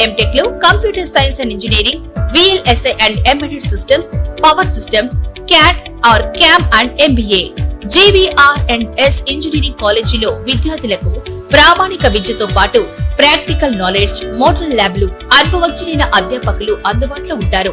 ఎంటెక్లో computer science and engineering VLSI and embedded systems power systems CAD or CAM and MBA JVR and S engineering కాలేజీలో విద్యార్థులకు ప్రామాణిక విద్యతో పాటు practical knowledge model ల్యాబ్లు అనుభవజ్ఞులైన అధ్యాపకులు అందుబాటులో ఉంటారు.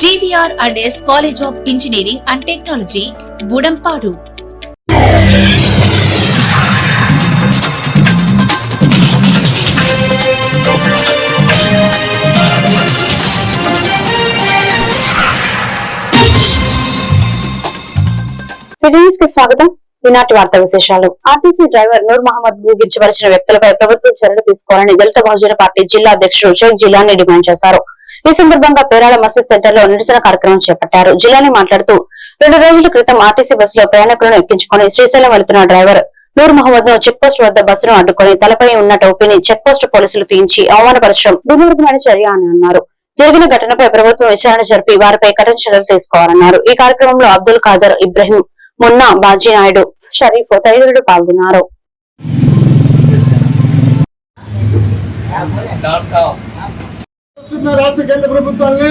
GVR and S college of engineering and technology Budampadu కి స్వాగతం. ఈనాటి వార్త విశేషాలు. ఆర్టీసీ డ్రైవర్ నూర్ మహమ్మద్ భూగించవలసిన వ్యక్తులపై ప్రభుత్వం చర్యలు తీసుకోవాలని దళిత బహుజన పార్టీ జిల్లా అధ్యక్షుడు షేక్ జిల్లాని డిమాండ్ చేశారు. ఈ సందర్భంగా పేరాల మసీద్ సెంటర్లో నిరసన కార్యక్రమం చేపట్టారు. జిల్లాని మాట్లాడుతూ రెండు రోజుల క్రితం ఆర్టీసీ బస్సులో ప్రయాణికులను ఎక్కించుకుని శ్రీశైలం వెళుతున్న డ్రైవర్ నూర్ మహమ్మద్ను చెక్ పోస్ట్ వద్ద బస్సును అడ్డుకుని తలపై ఉన్న టోపీని చెక్ పోస్ట్ పోలీసులు తీయించి అవమానపరచడం దుర్మార్గమైన చర్య అని అన్నారు. జరిగిన ఘటనపై ప్రభుత్వం విచారణ జరిపి వారిపై కఠిన చర్యలు తీసుకోవాలన్నారు. ఈ కార్యక్రమంలో అబ్దుల్ ఖాదర్ ఇబ్రహీం మున్నా బాజీ నాయుడు షరీఫ్ తదితరులు పాల్గొన్నారు. రాష్ట్ర కేంద్ర ప్రభుత్వాన్ని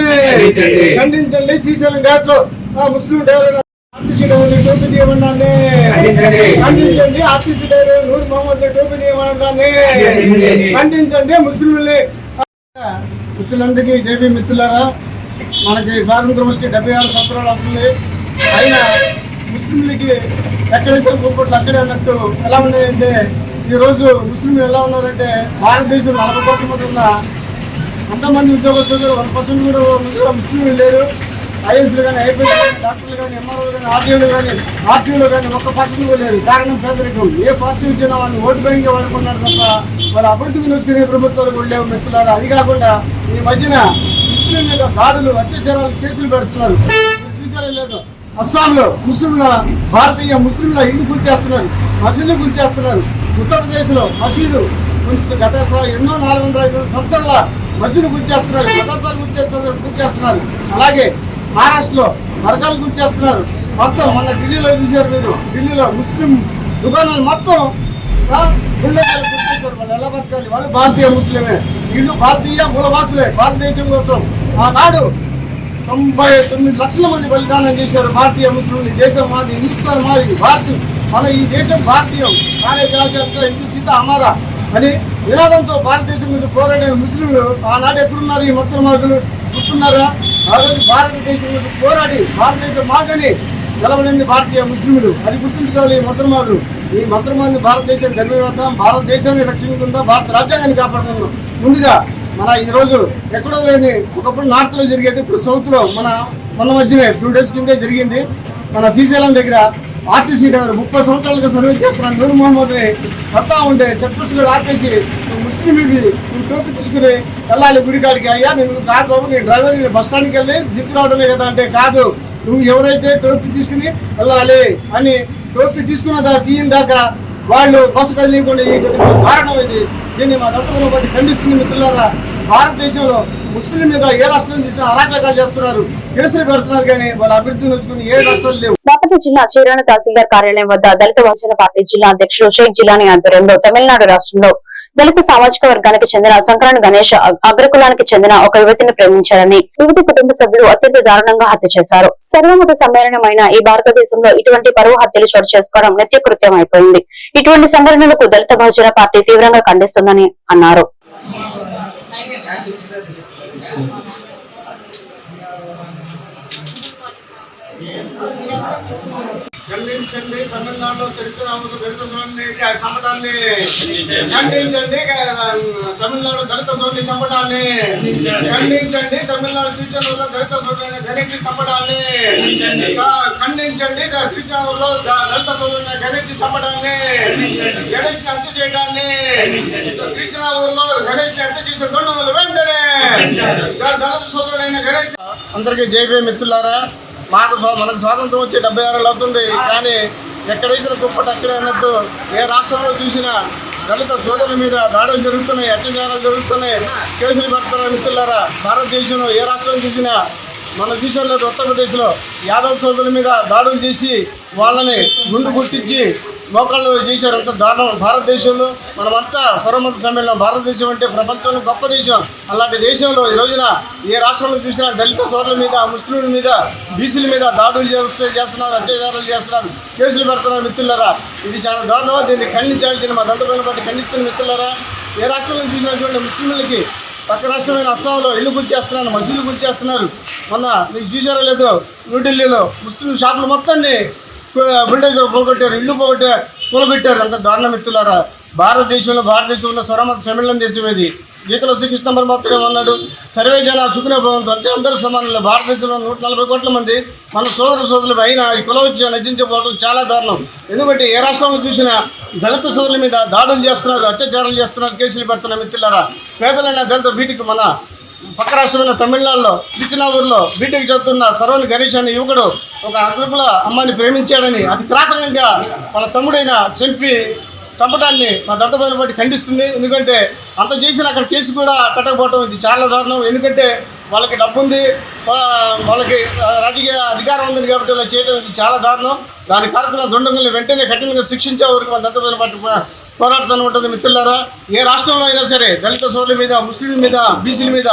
ఖండించండి. శ్రీశైలం ఘాట్లో ఆ ముస్లిం డ్రైవర్ ఆర్టీసీ డ్రైవర్ టోపీ తీయమన్నాన్ని ఖండించండి. ఆర్టీసీ డ్రైవర్ నూర్ మహమ్మద్ టోపీ తీయమన్నాన్ని ఖండించండి. ముస్లింని మిత్రులందరికీ జేబీ మిత్రులారా మనకి స్వాతంత్రం వచ్చి డెబ్బై ఆరు సంవత్సరాలు అవుతుంది. అయినా ముస్లింలకి ఎక్కడైతే గుంపుట్లు అక్కడే అన్నట్టు ఎలా ఉన్నాయంటే ఈరోజు ముస్లింలు ఎలా ఉన్నారంటే భారతదేశం నలభై కోట్ల మంది ఉన్న అంతమంది ఉద్యోగస్తులు వన్ పర్సెంట్ కూడా ముందుగా ముస్లింలు లేరు. ఐఎస్లు కానీ ఐపీఎస్ కానీ డాక్టర్లు కానీ ఎంఆర్ఓలు కానీ ఆర్టీఓలు కానీ ఆర్టీఓలు కానీ ఒక్క పర్సెంట్ కూడా లేరు. కారణం పేదరికం. ఏ పార్టీ వచ్చినా వాళ్ళని ఓటు బ్యాంక్ వాడుకున్నారు తప్ప వాళ్ళ అభివృద్ధికి నొచ్చుకునే ప్రభుత్వాలు కూడా లేవు మిత్రులారా. అది కాకుండా ఈ మధ్యన ముస్లిం మీద దాడులు అత్యాచారాలు కేసులు పెడుతున్నారు. చూసారా లేదు? అస్సాంలో ముస్లింల భారతీయ ముస్లింల ఇల్లు కూల్చేస్తున్నారు మసీదులు కూల్చేస్తున్నారు ఉత్తరప్రదేశ్లో మసీదు గత ఎన్నో నాలుగు వందల ఐదు వందల సంవత్సరాల మసీదు కూల్చేస్తున్నారు మదర్సాలు కూల్చేస్తున్నారు చేస్తున్నారు అలాగే మహారాష్ట్రలో నరకాలు కూల్చేస్తున్నారు మొత్తం మన ఢిల్లీలో చూశారు మీరు. ఢిల్లీలో ముస్లిం దుకాణాలు మొత్తం గుండెలు గుండెకాయలు వాళ్ళు ఎలా బతకాలి వాళ్ళు భారతీయ ముస్లిమే. వీళ్ళు భారతీయ మూలవాసులే భారతదేశం కోసం. ఆనాడు తొంభై తొమ్మిది లక్షల మంది బలిదానం చేశారు భారతీయ ముస్లింలు. ఈ దేశం మాది హిందుస్థాన్ మాది భారతీయ మన ఈ దేశం భారతీయం. కారే రాజాతో హిందూ సీత అమారా. అని నినాదంతో భారతదేశం నుంచి పోరాడే ముస్లింలు ఆనాడు ఎక్కడున్నారు? ఈ మొత్తం మాదులు గుర్తున్నారా? ఆ రోజు భారతదేశం నుంచి పోరాడి భారతదేశం మాదని నిలబడింది భారతీయ ముస్లింలు. అది గుర్తుంచుకోవాలి ఈ మంత్రమాదులు ఈ మంత్రమాదిని భారతదేశాన్ని ధర్మవేద్దాం భారతదేశాన్ని రక్షించుకుందాం భారత రాజ్యాంగాన్ని కాపాడుకుందాం. ముందుగా మన ఈ రోజు ఎక్కడో లేని ఒకప్పుడు నార్త్లో జరిగేది ఇప్పుడు సౌత్లో. మన మన మొన్న మధ్యనే టూ డేస్ కిందే జరిగింది. మన శ్రీశైలం దగ్గర ఆర్టీసీ డ్రైవర్ ముప్పై సంవత్సరాలుగా సర్వీస్ చేస్తున్నాను నూరు మొహమ్మద్ని పడతా ఉంటే చెప్పులు ఆపేసి నువ్వు ముస్లిం ఇవి నువ్వు టోపీ తీసుకుని వెళ్ళాలి గుడికాడికి. అయ్యా నేను కాదు బాబు నేను డ్రైవర్ నేను బస్ స్టాండ్కి వెళ్ళి దిక్కు రావడమే కదా అంటే కాదు. నువ్వు ఎవరైతే టోపీ తీసుకుని వెళ్ళాలి అని టోపీ తీసుకున్న దాకా తీయిన దాకా వాళ్ళు బస్సు కదిలీకుండా కారణం ఇది. దీన్ని మా దత్తమును బట్టి ఖండిస్తుంది మిత్రులారా. భారతదేశంలో ముస్లిం మీద ఏ రాష్ట్రం చూసినా అరాచకాలు చేస్తున్నారు కేసులు పెడుతున్నారు కానీ వాళ్ళ అభివృద్ధిని వచ్చుకుని ఏ రాష్ట్రాలు లేవు. బాపట్ల జిల్లా చీరాణ తహసీల్దార్ కార్యాలయం వద్ద దళిత బహుజన పార్టీ జిల్లా అధ్యక్షుడు షేక్ జిలానీ ఆధ్వర్యంలో తమిళనాడు రాష్ట్రంలో దళిత సామాజిక వర్గానికి చెందిన సంక్రాంతి గణేష్ అగ్రకులానికి చెందిన ఒక యువతిని ప్రేమించారని యువతి కుటుంబ సభ్యులు అత్యంత దారుణంగా హత్య చేశారు. సర్వమత సమ్మేళనమైన ఈ భారతదేశంలో ఇటువంటి పరువు హత్యలు చోటు చేసుకోవడం నిత్యకృత్యం అయిపోయింది. ఇటువంటి సంఘటనలకు దళిత బహుజన పార్టీ తీవ్రంగా ఖండిస్తుందని అన్నారు. 네. ఖండించండి. తమిళనాడులో దళిత దళిత స్వామిని చంపడాన్ని ఖండించండి. తమిళనాడు దళిత స్వామిని చంపడాన్ని ఖండించండి. తమిళనాడు శ్రీచంద్రంలో దళిత స్వామిని ధరించి చంపడాన్ని ఖండించండి. శ్రీచంద్రంలో దళిత స్వామిని ధరించి చంపడాన్ని గణేష్ హత్య చేయడాన్ని శ్రీచంద్రంలో గణేష్ హత్య చేసిన దొండలు వెంటనే దళిత సోదరుడైన గణేష్ అందరికీ జైపే మిత్రులారా. మాకు మనకు స్వాతంత్రం వచ్చి డెబ్బై ఆరు అవుతుంది. కానీ ఎక్కడ వేసిన కుప్పటి అక్కడే అన్నట్టు ఏ రాష్ట్రంలో చూసినా దళిత సోదరుల మీద దాడులు జరుగుతున్నాయి అత్యాచారాలు జరుగుతున్నాయి. కేసులు పెడుతున్నారు మిత్రులారా. భారతదేశంలో ఏ రాష్ట్రం చూసినా మన దేశంలో ఉత్తరప్రదేశ్లో యాదవ్ సోదరుల మీద దాడులు చేసి వాళ్ళని గుండు గుట్టించి మోకాళ్ళు చేశారు. అంత దారుణం. భారతదేశంలో మనమంతా సర్వమత సమ్మేళనం. భారతదేశం అంటే ప్రపంచంలో గొప్ప దేశం. అలాంటి దేశంలో ఈ రోజున ఏ రాష్ట్రంలో చూసినా దళిత సోదరుల మీద ముస్లింల మీద బీసీల మీద దాడులు చేస్తూ- చేస్తున్నారు అత్యాచారాలు చేస్తున్నారు కేసులు పెడుతున్నారు మిత్రులరా. ఇది చాలా దారుణం. దీన్ని ఖండించాలి. దీన్ని మా దండపైన బట్టి ఖండిస్తున్న మిత్రులరా. ఏ రాష్ట్రంలో చూసినటువంటి ముస్లింలకి పక్క రాష్ట్రమైన అస్సాంలో ఇల్లు గుర్చేస్తున్నారు మసీదులు గుర్చేస్తున్నారు మొన్న మీకు చూసారో లేదో? న్యూఢిల్లీలో ముస్లిం షాపులు మొత్తాన్ని బుల్డేజర్ పోగొట్టారు ఇల్లు పోగొట్టే పోగొట్టారు. అంత దారుణ మిత్రులారా. భారతదేశంలో భారతదేశంలో స్వరమత సమ్మేళనం దేశం ఇది గీతలో శ్రీకృష్ణ పరమాత్మ అన్నాడు సర్వే జన సుఖిన భవంతు. అంటే అందరూ సమానంలో. భారతదేశంలో నూట నలభై కోట్ల మంది మన సోదర సోదరులు అయిన ఈ కుల విద్య నశించకపోవడం చాలా దారుణం. ఎందుకంటే ఏ రాష్ట్రంలో చూసినా దళిత సోదరుల మీద దాడులు చేస్తున్నారు అత్యాచారాలు చేస్తున్నారు కేసులు పెడుతున్నారు మిత్రులారా. పేదలైన దళిత బీటికి మన పక్క రాష్ట్రమైన తమిళనాడులో ఊర్లో బీటెక్ చదువుతున్న సర్వని గణేష్ అనే యువకుడు ఒక అగ్రకుల అమ్మాయిని ప్రేమించాడని అతి ప్రాథమికంగా వాళ్ళ తమ్ముడైన చంపి చంపడాన్ని మా దంతమైన బట్టి ఖండిస్తుంది. ఎందుకంటే అంత చేసిన అక్కడ కేసు కూడా పెట్టకపోవడం ఇది చాలా దారుణం. ఎందుకంటే వాళ్ళకి డబ్బు ఉంది వాళ్ళకి రాజకీయ అధికారం ఉంది కాబట్టి ఇలా చేయడం ఇది చాలా దారుణం. దాని కారణంగా దుండంగుల్ని వెంటనే కఠినంగా శిక్షించే వరకు మా దంతమైన బట్టి పోరాడుతూనే ఉంటుంది మిత్రులారా. ఏ రాష్ట్రంలో అయినా సరే దళిత సోదరుల మీద ముస్లింల మీద బీసీల మీద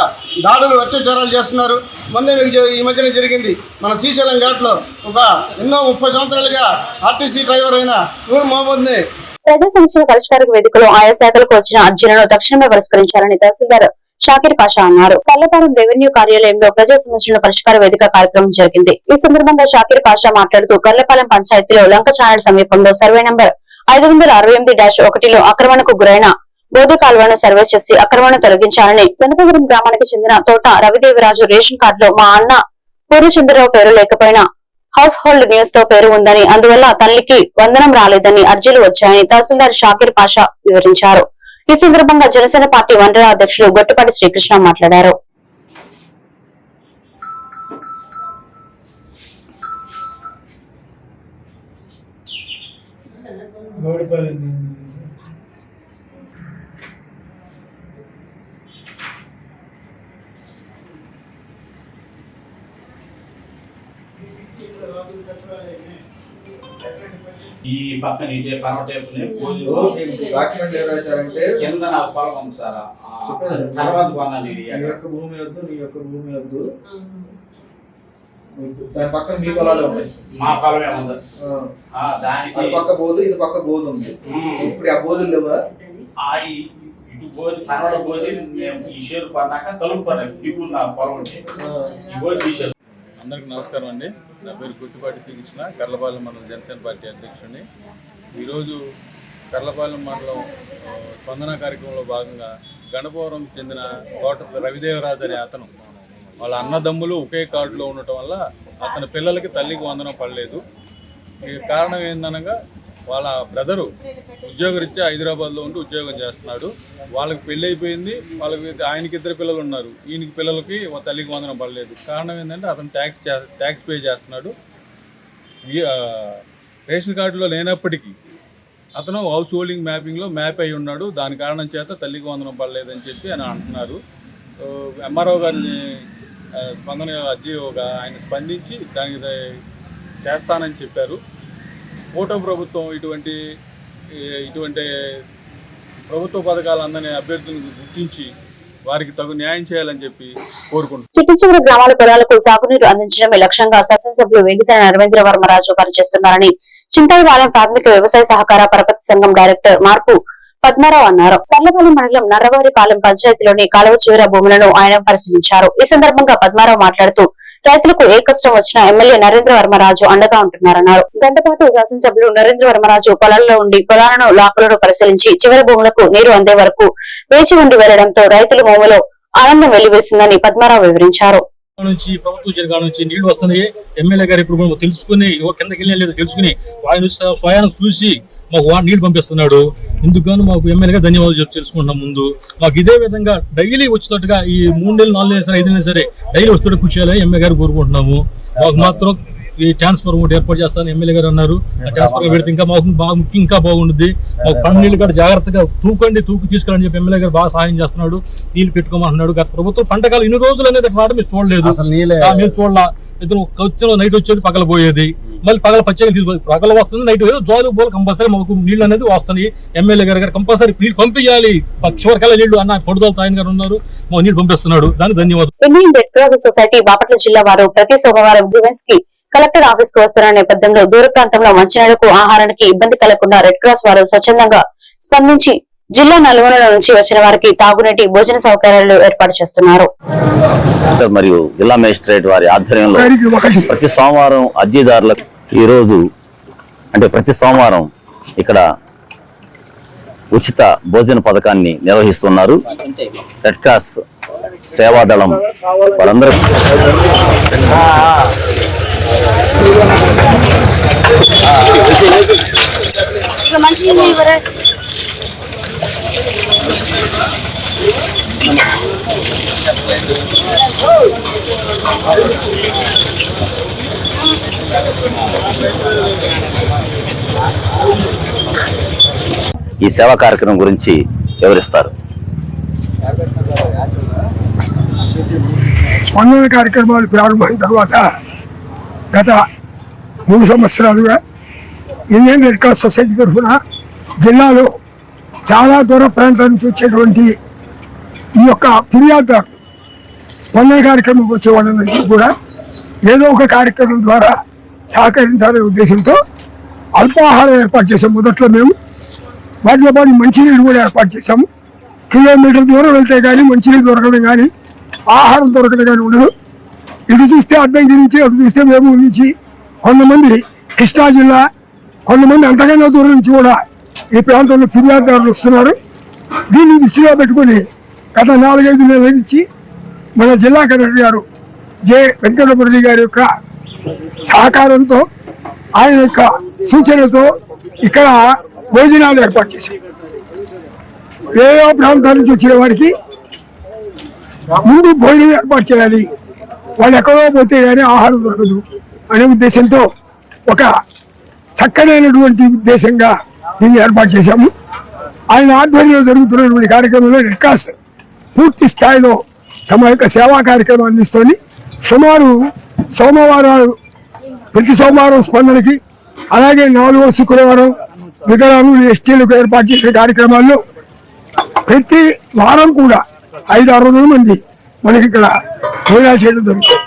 దాడులు అత్యాచారాలు చేస్తున్నారు. మొన్నే మీకు ఈ మధ్యన జరిగింది. మన శ్రీశైలం ఘాట్లో ఒక ఎన్నో ముప్పై సంవత్సరాలుగా ఆర్టీసీ డ్రైవర్ అయిన నూర్ మహమ్మద్ని ప్రజా సమస్యల పరిష్కార వేదికలో ఆయా శాఖలకు వచ్చిన అర్జీలను తక్షణమే పరిష్కరించాలని తహసీల్దార్ షాకిర్ పాషా అన్నారు. కల్లపాలెం రెవెన్యూ కార్యాలయంలో ప్రజా సమస్యల పరిష్కార వేదిక కార్యక్రమం జరిగింది. ఈ సందర్భంగా షాకిర్ పాషా మాట్లాడుతూ కల్లపాలెం పంచాయతీలో లంక ఛానల్ సమీపంలో సర్వే నంబర్ ఐదు వందల అరవై ఎనిమిది డాష్ ఒకటిలో ఆక్రమణకు గురైన బోధ కాలువను సర్వే చేసి ఆక్రమణ తొలగించాలని వెనకగురం గ్రామానికి చెందిన తోట రవిదేవిరాజు రేషన్ కార్డులో మా అన్న పూర్ణచంద్రరావు పేరు లేకపోయినా హౌస్ హోల్డ్ న్యూస్తో పేరు ఉందని అందువల్ల తల్లికి వందనం రాలేదని అర్జీలు వచ్చాయని తహసీల్దార్ షాకిర్ పాషా వివరించారు. ఈ సందర్భంగా జనసేన పార్టీ మండల అధ్యక్షులు గొట్టుపాటి శ్రీకృష్ణ మాట్లాడారు. ఈ పక్కన ఇటే పరమ టేపుని పోలీసు మీకు డాక్యుమెంట్ ఏం రాశారంటే కింద నా పొలం సార్ ఆ తర్వాత కొన్నాను ఇది నీ యొక్క భూమి వద్దు నీ యొక్క భూమి వద్దు. దాని పక్కన మీ పొలాలు ఉన్నాయి మా పొలమే ఉంది. దానికి పక్క బోధు ఇది పక్క బోధు ఉంది. ఇప్పుడు ఆ బోధులు లేవా? ఆ ఇటు కన్నడ పోతే మేము ఈ షేరు పన్నాక కలుపుకోను ఇప్పుడు నా పొలం ఉంటే. ఈ పోతే తీసేస్తాం అందరికి నమస్కారం అండి. నా పేరు గుట్టిపాటి శ్రీకృష్ణ కర్లపాలెం మండలం జనసేన పార్టీ అధ్యక్షుడిని. ఈరోజు కర్లపాలెం మండలం స్పందన కార్యక్రమంలో భాగంగా గణపవరం చెందిన కోట రవిదేవరాజు అనే అతను వాళ్ళ అన్నదమ్ములు ఒకే కార్డులో ఉండటం వల్ల అతని పిల్లలకి తల్లికి వందనం పడలేదు. ఈ కారణం ఏందనగా వాళ్ళ బ్రదరు ఉద్యోగరీత్యా హైదరాబాద్లో ఉండి ఉద్యోగం చేస్తున్నాడు. వాళ్ళకి పెళ్ళి అయిపోయింది వాళ్ళకి ఆయనకి ఇద్దరు పిల్లలు ఉన్నారు. ఈయనకి పిల్లలకి తల్లికి వందనం పడలేదు. కారణం ఏంటంటే అతను ట్యాక్స్ ట్యాక్స్ పే చేస్తున్నాడు. ఈ, రేషన్ కార్డులో లేనప్పటికీ అతను హౌస్ హోల్డింగ్ మ్యాపింగ్లో మ్యాప్ అయి ఉన్నాడు. దాని కారణం చేత తల్లికి వందనం పడలేదని చెప్పి అని అంటున్నారు. ఎంఆర్ఓ గారిని స్పందన అజ్జిఓగా ఆయన స్పందించి దానికి చేస్తానని చెప్పారు. కూటమి ప్రభుత్వం ఇటువంటి ఇటువంటి ప్రభుత్వ పథకాలు అందని అభ్యర్థులను గుర్తించి వారికి తగు న్యాయం చేయాలని చెప్పి కోరుకుంటున్నాను చిట్టిచివరి గ్రామాల పొలాలకు సాగునీరు అందించడమే లక్ష్యంగా శాసనసభ్యులు వేగిసిన నరవేంద్ర వర్మరాజు పనిచేస్తున్నారని చింతలపాలెం ప్రాథమిక వ్యవసాయ సహకార పరపతి సంఘం డైరెక్టర్ మార్పు పద్మారావు అన్నారు. తర్లపాలెం మండలం నర్రవారిపాలెం పంచాయతీలోని కాలువ చివర భూములను ఆయన పరిశీలించారు. ఈ సందర్భంగా పద్మారావు మాట్లాడుతూ రైతులకు ఏ కష్టం వచ్చినా ఎమ్మెల్యే నరేంద్ర వర్మరాజు అండగా ఉంటున్నారన్నారు. గంటపాటు శాసనసభ్యులు నరేంద్ర వర్మరాజు పొలాల్లో ఉండి పొలాలను లాకులను పరిశీలించి చివరి భూములకు నీరు అందే వరకు వేచి ఉండి వెళ్ళడంతో రైతుల భూములో ఆనందం వెల్లివేసిందని పద్మారావు వివరించారు. నుంచి ప్రభుత్వ జరగా నుంచి నీళ్ళు వస్తున్నాయి. ఎమ్మెల్యే గారు ఇప్పుడు తెలుసుకుని కిందకి వెళ్ళిన తెలుసుకుని ఆయన నుంచి స్వయాన చూసి మాకు వా- నీళ్ళు పంపిస్తున్నాడు. ఇందుకు గాను మాకు ఎమ్మెల్యేగా ధన్యవాదాలు చెప్పి తెలుసుకుంటున్నాం ముందు. మాకు ఇదే విధంగా డైలీ వచ్చేటట్టుగా ఈ మూడు నెలలు నాలుగు నెలలు సరే ఐదు నెలలు సరే డైలీ వచ్చేటట్టు కృషి చేయాలని ఎమ్మెల్యే గారు కోరుకుంటున్నాము. మాకు మాత్రం ఈ ట్రాన్స్ఫర్ ఒకటి ఏర్పాటు చేస్తానని ఎమ్మెల్యే గారు అన్నారు. ట్రాన్స్ఫర్ పెడితే ఇంకా మాకు బాగా ఇంకా బాగుంటుంది మాకు పంట నీళ్ళు కూడా జాగ్రత్తగా తూకండి తూకు తీసుకురండి చెప్పి ఎమ్మెల్యే గారు బాగా సహాయం చేస్తున్నాడు. నీళ్ళు పెట్టుకోమంటున్నాడు. గత ప్రభుత్వం పంటకాలు ఇన్ని రోజులు అనేది రావడం మీరు చూడలేదు. మేము చూడాల. ఇద్దరు వచ్చిన నైట్ వచ్చేది పగల పోయేది. మళ్ళీ పగల పచ్చగా తీసుకు పగల వస్తుంది నైట్ జోలు పోలు కంపల్సరీ మాకు నీళ్ళు అనేది వస్తుంది. ఎమ్మెల్యే గారు గారు కంపల్సరీ నీళ్ళు పంపించాలి. చివరికల్లా నీళ్ళు అన్న పొడుదల తాయన గారు ఉన్నారు. మా నీళ్ళు పంపిస్తున్నాడు. దానికి ధన్యవాదాలు. Indian red cross society Bapatla జిల్లా వారు ప్రతి సోమవారం గ్రీవెన్స్కి కలెక్టర్ ఆఫీస్కు వస్తున్న నేపథ్యంలో దూర ప్రాంతంలో మంచినీళ్ళకు ఆహారానికి ఇబ్బంది కలగకుండా రెడ్ క్రాస్ వారు స్వచ్ఛందంగా స్పందించి జిల్లా నలుమూలల నుంచి వచ్చిన వారికి తాగునీటి భోజన సౌకర్యాలు ఏర్పాటు చేస్తున్నారు. మరియు జిల్లా మేజిస్ట్రేట్ వారి ఆధ్వర్యంలో ప్రతి సోమవారం అర్జీదారులకు ఈరోజు అంటే ప్రతి సోమవారం ఇక్కడ ఉచిత భోజన పథకాన్ని నిర్వహిస్తున్నారు. రెడ్ క్రాస్ సేవాదళం వారందరూ ఈ సేవా కార్యక్రమం గురించి వివరిస్తారు. స్పందన కార్యక్రమాలు ప్రారంభమైన తర్వాత గత మూడు సంవత్సరాలుగా ఇండియన్ రెడ్ క్రాస్ సొసైటీ తరఫున జిల్లాలో చాలా దూర ప్రాంతాల నుంచి వచ్చేటువంటి ఈ యొక్క ఫిర్యాదుదారులు స్పందన కార్యక్రమం వచ్చే వాళ్ళందరికీ కూడా ఏదో ఒక కార్యక్రమం ద్వారా సహకరించాలనే ఉద్దేశంతో అల్పాహారం ఏర్పాటు చేసాం మొదట్లో మేము వాటితో పాటు మంచినీళ్ళు కూడా ఏర్పాటు చేశాము. కిలోమీటర్ దూరం వెళ్తే కానీ మంచినీళ్ళు దొరకడం కానీ ఆహారం దొరకడం కానీ ఉండదు. ఇటు చూస్తే అడ్డంకి నుంచి అటు చూస్తే మేము నుంచి కొంతమంది కృష్ణా జిల్లా కొంతమంది అంతకన్నా దూరం నుంచి కూడా ఈ ప్రాంతంలో ఫిర్యాదుదారులు వస్తున్నారు. దీన్ని దృష్టిలో పెట్టుకొని గత నాలుగైదు నెలల నుంచి మన జిల్లా కలెక్టర్ గారు జె. వెంకటపురి గారి యొక్క సహకారంతో ఆయన యొక్క సూచనతో ఇక్కడ భోజనాలు ఏర్పాటు చేశారు. ఏదో ప్రాంతాల నుంచి వచ్చిన వారికి ముందు భోజనం ఏర్పాటు చేయాలి. వాళ్ళు ఎక్కడో పోతే కానీ ఆహారం దొరకదు అనే ఉద్దేశంతో ఒక చక్కనైనటువంటి ఉద్దేశంగా దీన్ని ఏర్పాటు చేశాము. ఆయన ఆధ్వర్యంలో జరుగుతున్నటువంటి కార్యక్రమంలో రెడ్ క్రాస్ పూర్తి స్థాయిలో తమ యొక్క సేవా కార్యక్రమం అందిస్తోంది. సుమారు సోమవారాలు ప్రతి సోమవారం స్పందనకి అలాగే నాలుగో శుక్రవారం వికలాంగులు ఎస్టీలకు ఏర్పాటు చేసే కార్యక్రమాల్లో ప్రతి వారం కూడా ఐదు ఆరు వందల మంది మనకి ఇక్కడ భోజనాలు చేయడం జరుగుతుంది.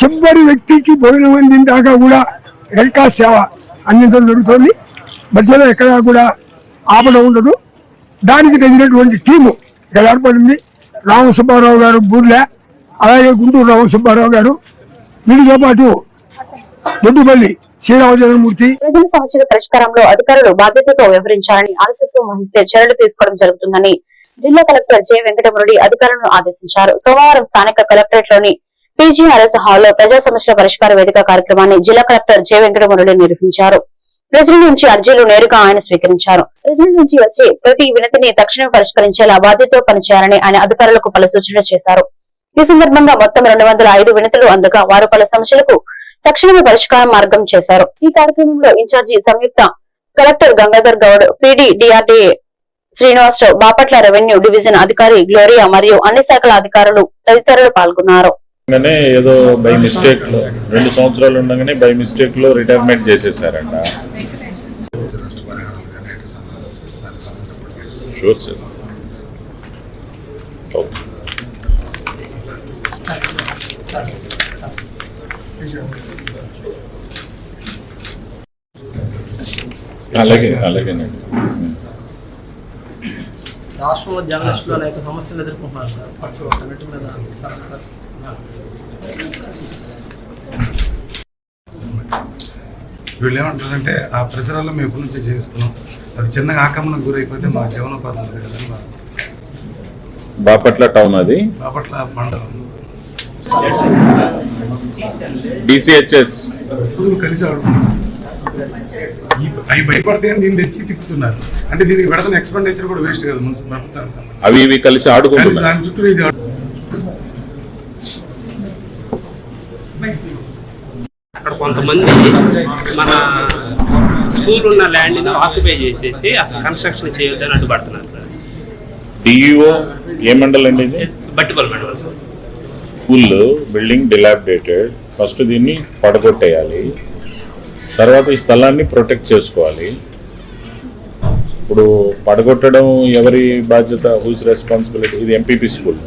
చివరి వ్యక్తికి భోజనం అందిన దాకా కూడా రెడ్ క్రాస్ సేవ అందించడం జరుగుతుంది. మధ్యలో ఎక్కడా కూడా ఆపద ఉండదు. దానికి తగినటువంటి టీము ఇక్కడ ఏర్పడింది రామ సుబ్బారావు గారు బూర్లే అలాగే గుంటూరు రామ సుబ్బారావు గారు. వీటితో పాటు దొడ్డుపల్లి శ్రీరామచంద్రమూర్తి. ప్రజల సమస్యల పరిష్కారంలో అధికారులు బాధ్యతతో వ్యవహరించాలని ఆలస్యత్వం వహిస్తే చర్యలు తీసుకోవడం జరుగుతుందని జిల్లా కలెక్టర్ జె వెంకటమురళి అధికారులను ఆదేశించారు. సోమవారం స్థానిక కలెక్టరేట్లోని పీజీఆర్ఎస్ హాల్లో ప్రజా సమస్యల పరిష్కార వేదిక కార్యక్రమాన్ని జిల్లా కలెక్టర్ జె వెంకటమురళి నిర్వహించారు. ప్రజల నుంచి అర్జీలు నేరుగా ఆయన స్వీకరించారు. ప్రజల నుంచి వచ్చే ప్రతి వినతిని తక్షణమే పరిష్కరించేలా బాధ్యతతో పనిచేయాలని ఆయన అధికారులకు పలు సూచనలు చేశారు. ఈ సందర్భంగా మొత్తం రెండు వందల ఐదు వినతులు అందగా వారు పలు సమస్యలకు తక్షణమే పరిష్కారం మార్గం చేశారు. ఈ కార్యక్రమంలో ఇన్ఛార్జి సంయుక్త collector Gangadhar Goud PD DRDA Srinivasarao Bapatla revenue division అధికారి గ్లోరియా మరియు అన్ని శాఖల అధికారులు తదితరులు పాల్గొన్నారు. ఉండగానే ఏదో బై మిస్టేక్లో రెండు సంవత్సరాలు ఉండగానే బై మిస్టేక్లో రిటైర్మెంట్ చేసేసారంట. షూర్ సార్ అలాగే అలాగేనండి. రాష్ట్రంలో జర్నలిస్టులు అనేక సమస్యలు ఎదుర్కొంటున్నారు సార్. వాటన్నిటి మీద సార్ సార్. వీళ్ళు ఏమంటారంటే ఆ పరిసరాల్లో మేము ఎప్పటి నుంచో జీవిస్తున్నాం. అది చిన్నగా ఆక్రమణకు గురైపోతే మా జీవనోపాధి ఉంది కదని మా బాపట్ల టౌన్ అది? బాపట్ల మండలం. డిసిహెచ్ఎస్ కలిసి అవి భయపడితే దీన్ని తెచ్చి తిప్పుతున్నారు. అంటే దీనికి పెడతాను ఎక్స్పెండిచర్ కూడా వేస్ట్ కదా మున్సిపల్ అవి ఇవి కలిసి కలిసి ఆడుకుంటున్నారు దాని చుట్టూ ఇది ఆడు- అక్కడ కొంతమంది మన స్కూల్ ఉన్న ల్యాండ్ని ఆక్యుపై చేసేసి అసలు కన్స్ట్రక్షన్ చేయొద్దని అడ్డుపడుతున్నారు సార్. డిఈఓ ఏ మండలం అండి ఇది? Battipal madam sir. School building dilapidated first దీన్ని పడగొట్టేయాలి. తర్వాత ఈ స్థలాన్ని ప్రొటెక్ట్ చేసుకోవాలి. ఇప్పుడు పడగొట్టడం ఎవరి బాధ్యత? Whose responsibility? ఇది MPP school.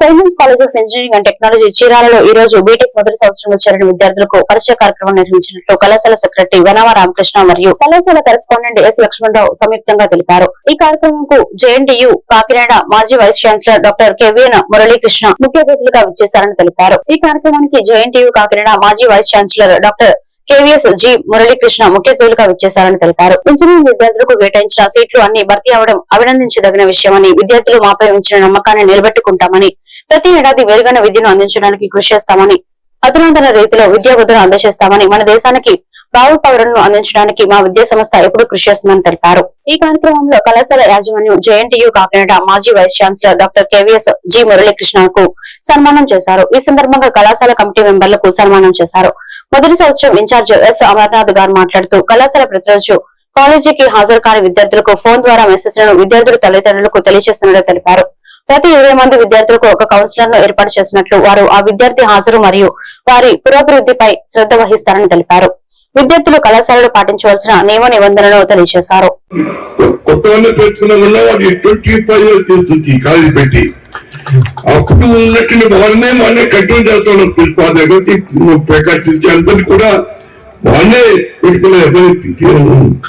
Science college of engineering and technology చీరాలలో ఈ రోజు బీటెక్ మొదటి సంవత్సరంలో చేరిన విద్యార్థులకు పరిచయ కార్యక్రమం నిర్వహించినట్లు కళాశాల సెక్రటరీ వెనవ రామకృష్ణ మరియు కళాశాల కరెస్పాండెంట్ ఎస్ లక్ష్మణరావు సంయుక్తంగా తెలిపారు. ఈ కార్యక్రమంకు జేఎన్టీయు కాకినాడ మాజీ vice chancellor doctor KVN Muralikrishna ముఖ్య అతిథులుగా విచ్చేశారని తెలిపారు. ఈ కార్యక్రమానికి జేఎన్టీయు కాకినాడ మాజీ vice chancellor doctor KVS G Muralikrishna ముఖ్య అతిథులుగా విచ్చేశారని తెలిపారు. ఇంజనీరింగ్ విద్యార్థులకు కేటాయించిన సీట్లు అన్ని భర్తీ అవడం అభినందించదగిన విషయమని విద్యార్థులు మాపై ఉంచిన నమ్మకాన్ని నిలబెట్టుకుంటామని ప్రతి ఏడాది మెరుగైన విద్యను అందించడానికి కృషి చేస్తామని అధునాతన రీతిలో విద్యా బుద్ధులు అందజేస్తామని మన దేశానికి భావి పౌరులను అందించడానికి మా విద్యా సంస్థ ఎప్పుడు కృషి చేస్తుందని తెలిపారు. ఈ కార్యక్రమంలో కళాశాల యాజమాన్యం జేఎన్టీయు కాకినాడ మాజీ vice chancellor doctor KVS G మురళీకృష్ణకు సన్మానం చేశారు. ఈ సందర్భంగా కళాశాల కమిటీ మెంబర్లకు సన్మానం చేశారు. మొదటి సంవత్సరం ఇన్ఛార్జ్ ఎస్ అమర్నాథ్ గారు మాట్లాడుతూ కళాశాల ప్రతిరోజు కాలేజీకి హాజరు కాని విద్యార్థులకు ఫోన్ ద్వారా మెసేజ్లను విద్యార్థుల తల్లిదండ్రులకు తెలియజేస్తున్నట్లు తెలిపారు. ప్రతి ఇరవై మంది విద్యార్థులకు ఒక కౌన్సిలర్ను ఏర్పాటు చేసినట్లు వారు ఆ విద్యార్థి హాజరు మరియు వారి పురోభివృద్ధిపై శ్రద్ధ వహిస్తారని తెలిపారు. విద్యార్థులు కళాశాలలు పాటించవలసిన నియమ నిబంధనలను తెలియజేశారు. అప్పుడు ఉన్నట్టు వాళ్ళనే వాళ్ళే కంట్రోల్ చేస్తాడు ప్రిన్సిపాల్ దగ్గరికి ప్రకటించి అందరినీ కూడా వాళ్ళే పెట్టుకునే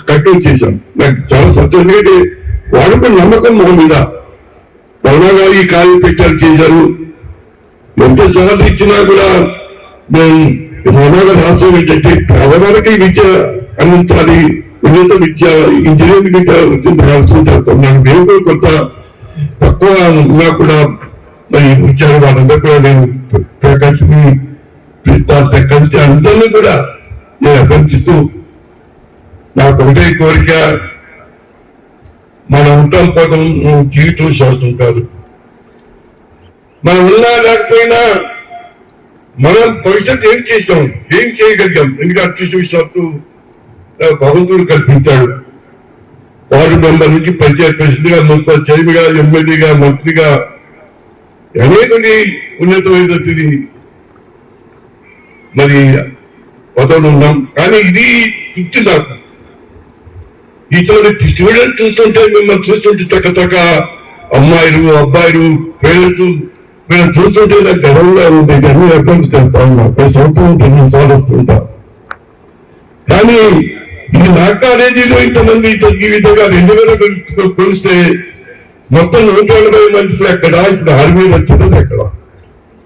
కంట్రోల్ చేశాం. నాకు చాలా సత్యం ఎందుకంటే వాళ్ళు నమ్మకం మా మీద. పవనా గారు ఈ కాలేజీ పెట్టారు చేశారు. ఎంత సహజ ఇచ్చినా కూడా మేము ప్రమాద రాష్ట్రం ఏంటంటే పేదవాళ్ళకి విద్య అందించాలి ఉన్నత విద్య ఇంజనీరింగ్ విద్య రాష్ట్రం చేస్తాం. నేను మేము కూడా కొంత తక్కువ ఉన్నా కూడా మరి ఇచ్చారు వాళ్ళందరూ కూడా నేను ప్రకటించి ప్రిన్సిపాల్ ప్రకటించి అందరినీ కూడా నేను అభ్యర్థిస్తూ నాకు ఒకటే కోరిక మన ఉంటాం పోతాం జీవితం శాస్త్రం కాదు. మనం ఉన్నా లేకపోయినా మనం భవిష్యత్తు ఏం చేసాం ఏం చేయగలిగాం? ఎందుకంటే అదృష్ట విషయాలు భగవంతుడు కల్పించాడు. వార్డు మెంబర్ నుంచి పంచాయత్ ప్రెసిడెంట్గా మున్సిపల్ చైర్మన్గా ఎమ్మెల్యేగా మంత్రిగా అనేకటి ఉన్నతమైన మరి పదవులు ఉన్నాం. కానీ ఇది తృప్తి నాకు. ఇటువంటి స్టూడెంట్ చూస్తుంటే మిమ్మల్ని చూస్తుంటే చక్క చక్క అమ్మాయిలు అబ్బాయిలు పేరెంట్స్ మేము చూస్తుంటే నాకు గర్వంగా ఉంది. అన్ని అర్థం చేస్తా ఉన్నా. ప్రతి సంవత్సరం రెండు సార్లు వస్తుంటా కానీ ఈ నా కాలేజీలో ఇంతమంది ఈ విధంగా రెండు వేల కొలిస్తే మొత్తం నూట ఎనభై మనుషులు ఎక్కడ ఇప్పుడు ఆర్మీ వచ్చినది ఎక్కడ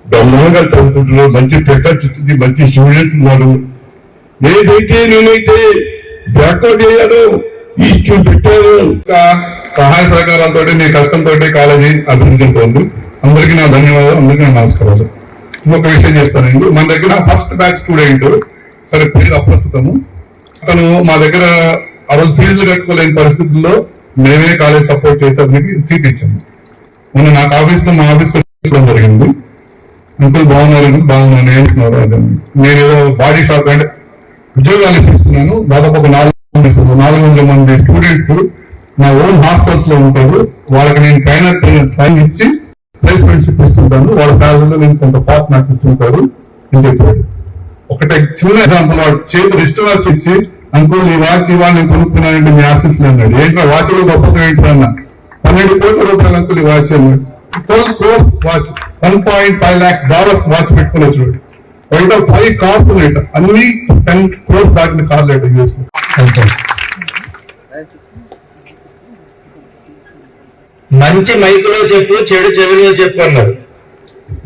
బ్రహ్మాంగా చదువుకుంటున్నారు మంచి ప్రకటిస్తుంది మంచి స్టూడెంట్స్ ఉన్నారు. ఏదైతే నేనైతే బ్యాక్వర్డ్ అయ్యానో ఈ పెట్టాను సహాయ సహకారాలతో మీ కష్టంతో కాలేజీ అభివృద్ధి చెందుతుంది. అందరికీ నా ధన్యవాదాలు అందరికీ నా నమస్కారాలు. ఇంకొక విషయం చెప్తానండి. మన దగ్గర ఫస్ట్ బ్యాచ్ స్టూడెంట్ సరే పేరు అప్రస్తుతము. తను మా దగ్గర ఆ రోజు ఫీజులు కట్టుకోలేని పరిస్థితుల్లో మేమే కాలేజ్ సపోర్ట్ చేసేందుకు సీట్ ఇచ్చాము మొన్న నాకు ఆఫీస్లో మా ఆఫీస్లో జరిగింది. అంకుల్ బాగున్నారు బాగున్నాను వేస్తున్నారు అదే నేను ఏదో బాడీ షాప్ అంటే ఉద్యోగాలు ఇప్పిస్తున్నాను. దాదాపు ఒక నాలుగు మంది నాలుగు వందల మంది స్టూడెంట్స్ నా ఓన్ హాస్టల్స్లో ఉంటారు. వాళ్ళకి నేను ట్రైనర్ ట్రైన్ ఇచ్చి ప్లేస్మెంట్స్ ఇప్పిస్తుంటాను. వాళ్ళ శాలరీలో నేను కొంత పార్ట్ నాకు ఇస్తుంటారు అని చెప్పాడు ఒకటే చిన్న ఎగ్జాంపుల్ వాడు చేతి రిస్ట్ వాచ్ ఇచ్చి అంకుల్ ఈ వాచ్ ఇవాళ నేను కొనుక్కున్నానంటే మీ ఆశీస్సులు అన్నాడు. ఏంటో వాచ్లో గొప్పగా ఏంటో అన్న పన్నెండు కోట్ల రూపాయలు అంకుల్ ఈ వాచ్ అన్నాడు. Twelve crores watch one point five lakhs dollars watch పెట్టుకుని చూడు. బయట ఫైవ్ కార్స్ ఉన్నాయట అన్ని టెన్ క్రోర్స్ దాటిన కార్లు అయితే యూస్ మంచి మైకులో చెప్పు చెడు చెవిలో చెప్పు అన్నారు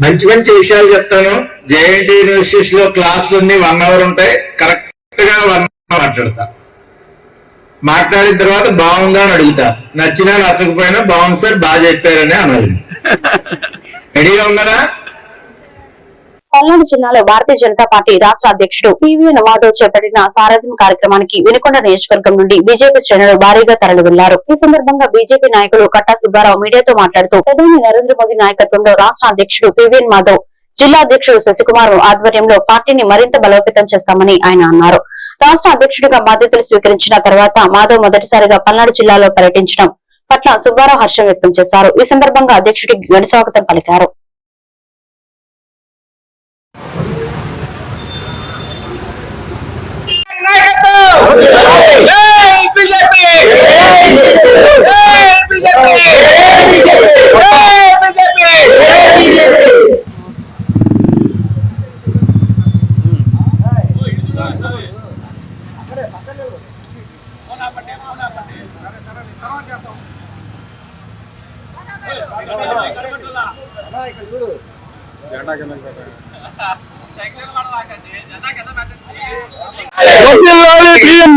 మంచి మంచి విషయాలు చెప్తాను. జేఎన్టీ యూనివర్సిటీలో క్లాసులు వన్ అవర్ ఉంటాయి. కరెక్ట్గా వన్ మాట్లాడతా. మాట్లాడిన తర్వాత బాగుందా అని అడుగుతా. నచ్చినా నచ్చకపోయినా బాగుంది సార్ బాగా చెప్పారని అన్నది. రెడీగా ఉన్నారా? పల్నాడు జిల్లాలో భారతీయ జనతా పార్టీ రాష్ట్ర అధ్యక్షుడు పివిఎన్ మాధవ్ చేపట్టిన సారథ్యం కార్యక్రమానికి వినుకొండ నియోజకవర్గం నుండి బీజేపీ శ్రేణులు భారీగా తరలి వెళ్ళారు ఈ సందర్భంగా బీజేపీ నాయకులు కట్టా సుబ్బారావు మీడియాతో మాట్లాడుతూ ప్రధాని నరేంద్ర మోదీ నాయకత్వంలో రాష్ట్ర అధ్యక్షుడు పివిఎన్ మాధవ్ జిల్లా అధ్యక్షుడు శశికుమార్ ఆధ్వర్యంలో పార్టీని మరింత బలోపేతం చేస్తామని ఆయన అన్నారు. రాష్ట్ర అధ్యక్షుడిగా బాధ్యతలు స్వీకరించిన తర్వాత మాధవ్ మొదటిసారిగా పల్నాడు జిల్లాలో పర్యటించడం పట్ల సుబ్బారావు హర్షం వ్యక్తం చేశారు ఈ సందర్భంగా అధ్యక్షుడికి ఘన స్వాగతం పలికారు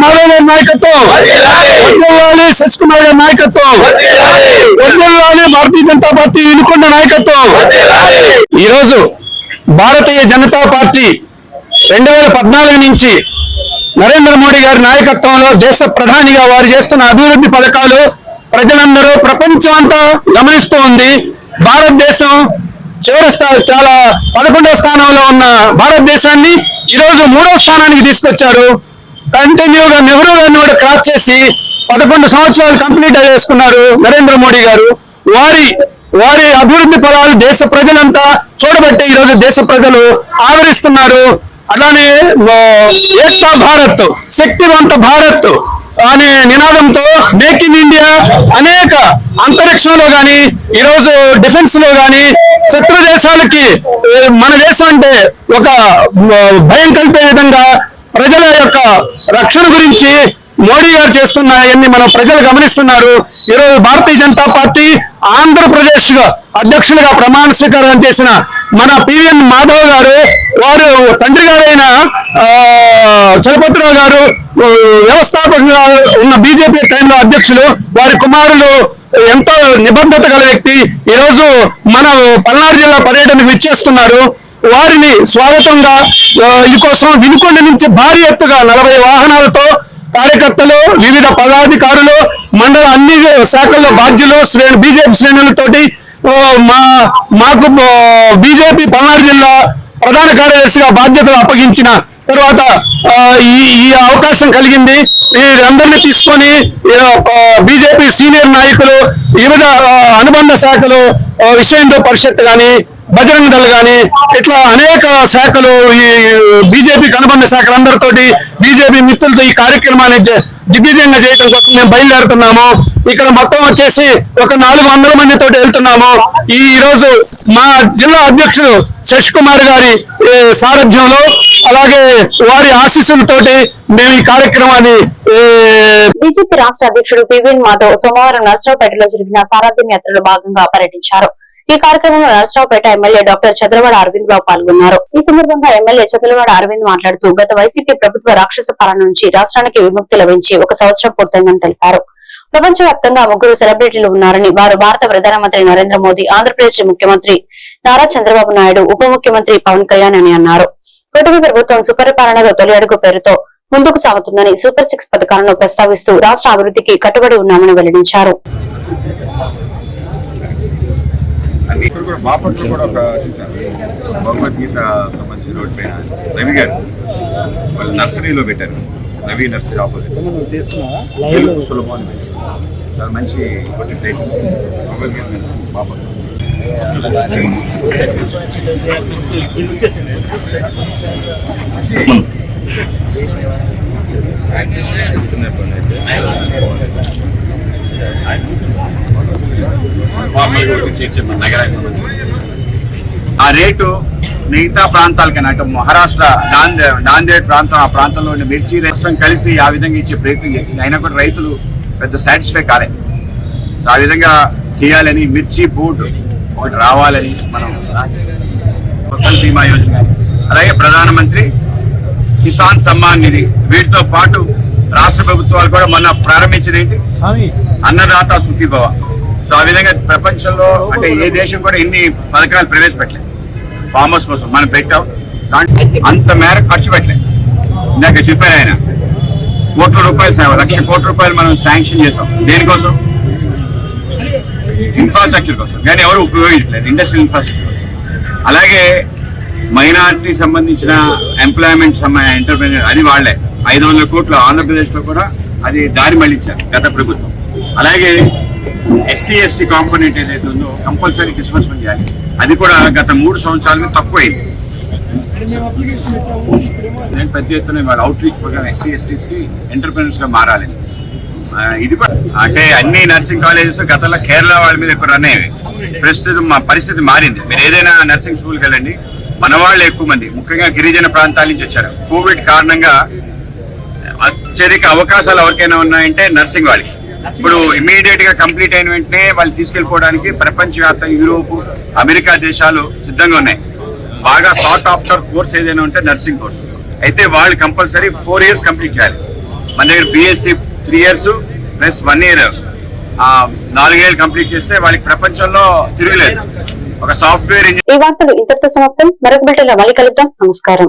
మాధవ్ నాయకత్వం వడ్డేవాళ్ళి శశికుమార్ గారి నాయకత్వం వడ్డేవాళ్ళి భారతీయ జనతా పార్టీ వినుకొండ నాయకత్వం ఈ రోజు భారతీయ జనతా పార్టీ రెండు వేల పద్నాలుగు నుంచి నరేంద్ర మోడీ గారి నాయకత్వంలో దేశ ప్రధానిగా వారు చేస్తున్న అభివృద్ధి పథకాలు ప్రజలందరూ ప్రపంచం అంతా గమనిస్తూ ఉంది. భారతదేశం చివరి చాలా పదకొండవ స్థానంలో ఉన్న భారతదేశాన్ని ఈరోజు మూడో స్థానానికి తీసుకొచ్చారు. కంటిన్యూగా నెహ్రూ గారిని కూడా క్రాస్ చేసి పదకొండు సంవత్సరాలు కంప్లీట్ చేసుకున్నారు నరేంద్ర మోడీ గారు. వారి వారి అభివృద్ధి ఫలాలు దేశ ప్రజలంతా చూడబట్టే ఈరోజు దేశ ప్రజలు ఆదరిస్తున్నారు. అలానే ఆ, ఏక్తా భారత్ శక్తివంత భారత్ అనే నినాదంతో మేక్ ఇన్ ఇండియా అనేక అంతరిక్షంలో గాని ఈరోజు డిఫెన్స్లో గాని శత్రు దేశాలకి మన దేశం అంటే ఒక భయం కలిపే విధంగా ప్రజల యొక్క రక్షణ గురించి మోడీ గారు చేస్తున్న అన్ని మన ప్రజలు గమనిస్తున్నారు. ఈరోజు భారతీయ జనతా పార్టీ ఆంధ్రప్రదేశ్ అధ్యక్షులుగా ప్రమాణ స్వీకారం చేసిన మన పివిఎన్ మాధవ్ గారు వారు తండ్రి గారైన చలపతిరావు గారు వ్యవస్థాపకంగా ఉన్న బీజేపీ టైంలో అధ్యక్షులు వారి కుమారులు ఎంతో నిబద్ధత గల వ్యక్తి. ఈరోజు మన పల్నాడు జిల్లా పర్యటనకు విచ్చేస్తున్నారు. వారిని స్వాగతంగా ఆ, కోసం వినుకొండ నుంచి భారీ ఎత్తుగా నలభై వాహనాలతో కార్యకర్తలు వివిధ పదాధికారులు మండల అన్ని శాఖల్లో బాధ్యులు శ్రేణి బీజేపీ శ్రేణులతోటి మా మాకు బీజేపీ పల్నాడు జిల్లా ప్రధాన కార్యదర్శిగా బాధ్యతలు అప్పగించిన తర్వాత ఈ ఈ అవకాశం కలిగింది. వీరందరినీ తీసుకొని బీజేపీ సీనియర్ నాయకులు వివిధ అనుబంధ శాఖలు ఆ, పరిషత్ కానీ బజరంగ దళ గాని ఇట్లా అనేక శాఖలు ఈ బీజేపీకి అనుబంధ శాఖలందరితోటి బీజేపీ మిత్రులతో ఈ కార్యక్రమాన్ని దిగ్విజయంగా చేయడం కోసం మేము బయలుదేరుతున్నాము. ఇక్కడ మొత్తం వచ్చేసి ఒక నాలుగు వందల మందితో వెళ్తున్నాము. ఈ రోజు మా జిల్లా అధ్యక్షుడు శశి కుమార్ గారి సారథ్యంలో అలాగే వారి ఆశీస్సులతోటి మేము ఈ కార్యక్రమాన్ని బీజేపీ రాష్ట్ర అధ్యక్షుడు పివిఎన్ మాధవ్ సోమవారం నరసరావుపేటలో జరిగిన సారథ్యం యాత్రలో భాగంగా పర్యటించారు. ఈ కార్యక్రమంలో నరసరావుపేట ఎమ్మెల్యే డాక్టర్ చంద్రవాడ అరవింద్ బాబు పాల్గొన్నారు. ఈ సందర్భంగా ఎమ్మెల్యే చంద్రవాడ అరవింద్ మాట్లాడుతూ గత వైసీపీ ప్రభుత్వ రాక్షస పాలన నుంచి రాష్ట్రానికి విముక్తి లభించి ఒక సంవత్సరం పూర్తయిందని తెలిపారు. ప్రపంచవ్యాప్తంగా ముగ్గురు సెలబ్రిటీలు ఉన్నారని వారు భారత ప్రధానమంత్రి నరేంద్ర మోదీ ఆంధ్రప్రదేశ్ ముఖ్యమంత్రి నారా చంద్రబాబు నాయుడు ఉప ముఖ్యమంత్రి పవన్ కళ్యాణ్ అని అన్నారు. కూటమి ప్రభుత్వం సుపరిపాలనలో తొలి అడుగు పేరుతో ముందుకు సాగుతుందని సూపర్ సిక్స్ పథకాలను ప్రస్తావిస్తూ రాష్ట్ర అభివృద్ధికి కట్టుబడి ఉన్నామని వెల్లడించారు. ఇక్కడ కూడా కూడా ఒక భగవద్గీత సంబంధించిన రోడ్ పైన. రవి గారు వాళ్ళు నర్సరీలో పెట్టారు. రవి నర్సరీ ఆపోజిట్ సులభం. చాలా మంచి గురించి చెప్పాను నగరానికి. ఆ రేటు మిగతా ప్రాంతాలకైనా అటు మహారాష్ట్ర నాందే నాందేడ్ ప్రాంతం ఆ ప్రాంతంలో ఉండే మిర్చి రాష్ట్రం కలిసి ఆ విధంగా ఇచ్చే ప్రయత్నం చేసింది. అయినా కూడా రైతులు పెద్ద సాటిస్ఫై కాలే. సో ఆ విధంగా చేయాలని మిర్చి బోర్డు ఒకటి రావాలని మనం ఫసల్ బీమా యోజన. అలాగే ప్రధానమంత్రి కిసాన్ సమ్మాన్ నిధి. వీటితో పాటు రాష్ట్ర ప్రభుత్వాలు కూడా మొన్న ప్రారంభించింది ఏంటి అన్నదాత సుఖీభవ. సో ఆ విధంగా ప్రపంచంలో అంటే ఏ దేశం కూడా ఇన్ని పథకాలు ప్రవేశపెట్టలేదు ఫార్మర్స్ కోసం మనం పెట్టాం. అంత మేర ఖర్చు పెట్టలేదు. ఇందాక చెప్పారు ఆయన కోట్ల రూపాయలు లక్ష కోట్ల రూపాయలు మనం శాంక్షన్ చేసాం. దేనికోసం? ఇన్ఫ్రాస్ట్రక్చర్ కోసం. కానీ ఎవరు ఉపయోగించలేదు ఇండస్ట్రియల్ ఇన్ఫ్రాస్ట్రక్చర్ అలాగే మైనార్టీ సంబంధించిన ఎంప్లాయ్మెంట్ ఎంటర్ప్రీనర్ అది వాళ్ళే ఐదు వందల కోట్లు ఆంధ్రప్రదేశ్లో కూడా అది దారి మళ్ళించారు గత ప్రభుత్వం. అలాగే ఎస్సీ ఎస్టీ కాంపోనెంట్ ఏదైతే ఉందో కంపల్సరీ డిస్బర్స్మెంట్ చేయాలి. అది కూడా గత మూడు సంవత్సరాలుగా తక్కువైంది. నేను పెద్ద ఎత్తున వాళ్ళ అవుట్ రీచ్ ప్రోగ్రామ్ ఎస్సీ ఎస్టీస్కి ఎంటర్ప్రినర్స్గా మారాలి ఇది కూడా అంటే అన్ని నర్సింగ్ కాలేజెస్ గతంలో కేరళ వాళ్ళ మీద ఎక్కువ రన్ అయ్యేవి ప్రస్తుతం మా పరిస్థితి మారింది. మీరు ఏదైనా నర్సింగ్ స్కూల్కి వెళ్ళండి. మన వాళ్ళు ఎక్కువ మంది. ముఖ్యంగా గిరిజన ప్రాంతాల నుంచి వచ్చారు. కోవిడ్ కారణంగా అత్యధిక అవకాశాలు ఎవరికైనా ఉన్నాయంటే నర్సింగ్ వాళ్ళకి. ఇప్పుడు ఇమీడియట్గా కంప్లీట్ అయిన వెంటనే వాళ్ళు తీసుకెళ్ళిపోవడానికి ప్రపంచవ్యాప్తంగా యూరోప్ అమెరికా దేశాలు సిద్ధంగా ఉన్నాయి. బాగా షార్ట్ ఆఫ్టర్ కోర్స్ ఏదైనా ఉంటే నర్సింగ్ కోర్స్ అయితే వాళ్ళు కంపల్సరీ ఫోర్ ఇయర్స్ కంప్లీట్ చేయాలి. మన దగ్గర BSc three years plus one year నాలుగేళ్ళు కంప్లీట్ చేస్తే వాళ్ళకి ప్రపంచంలో తిరగలేదు. ఒక సాఫ్ట్వేర్ ఇంజనీర్ ఈ వార్తలు ఇంతటితో సమాప్తం. మరొక బిల్టన్ మళ్ళీ కలుద్దాం. నమస్కారం.